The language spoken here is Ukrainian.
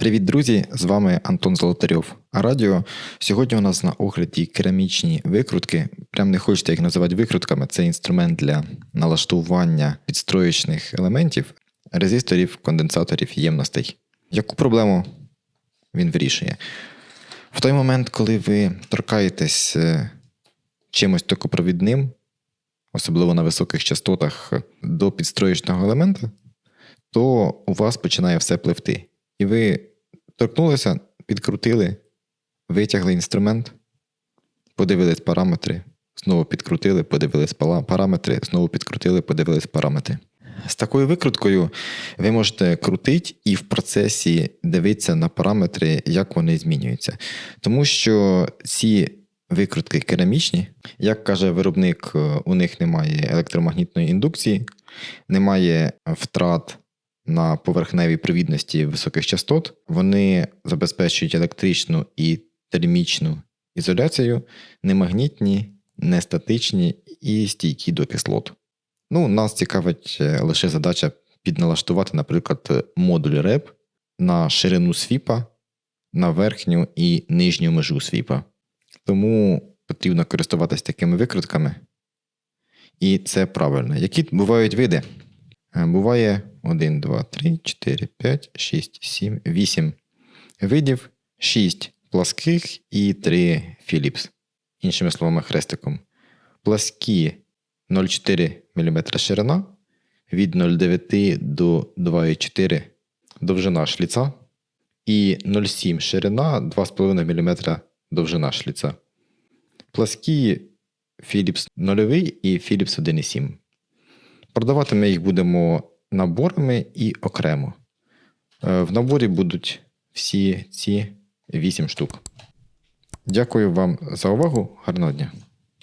Привіт, друзі! З вами Антон Золотарьов. А радіо сьогодні у нас на огляді керамічні викрутки. Прям не хочете їх називати викрутками. Це інструмент для налаштування підстроєчних елементів, резисторів, конденсаторів, ємностей. Яку проблему він вирішує? В той момент, коли ви торкаєтесь е, чимось токопровідним, особливо на високих частотах, до підстроєчного елемента, то у вас починає все пливти. І ви торкнулися, підкрутили, витягли інструмент, подивились параметри, знову підкрутили, подивились параметри, знову підкрутили, подивились параметри. З такою викруткою ви можете крутити і в процесі дивитися на параметри, як вони змінюються. Тому що ці викрутки керамічні, як каже виробник, е, у них немає електромагнітної індукції, немає втрат на поверхневій провідності високих частот. Вони забезпечують електричну і термічну ізоляцію, немагнітні, нестатичні і стійкі до кислот. Ну, нас цікавить е, лише задача підналаштувати, наприклад, модуль реп на ширину свіпа, на верхню і нижню межу свіпа. Тому потрібно користуватися такими викрутками. І це правильно. Які бувають види? Е, Буває 1, 2, 3, 4, 5, 6, 7, 8 видів, 6 пласких і 3 Philips. Іншими словами, хрестиком. Пласкі 0,4 мм ширина від 0,9 до 2,4 довжина шліца і 0,7 ширина 2,5 мм довжина шліца. Пласкі Philips 0 і Philips 1,7. Продавати ми їх будемо наборами і окремо. Е, В наборі будуть всі ці 8 штук. Дякую вам за увагу. Гарного дня!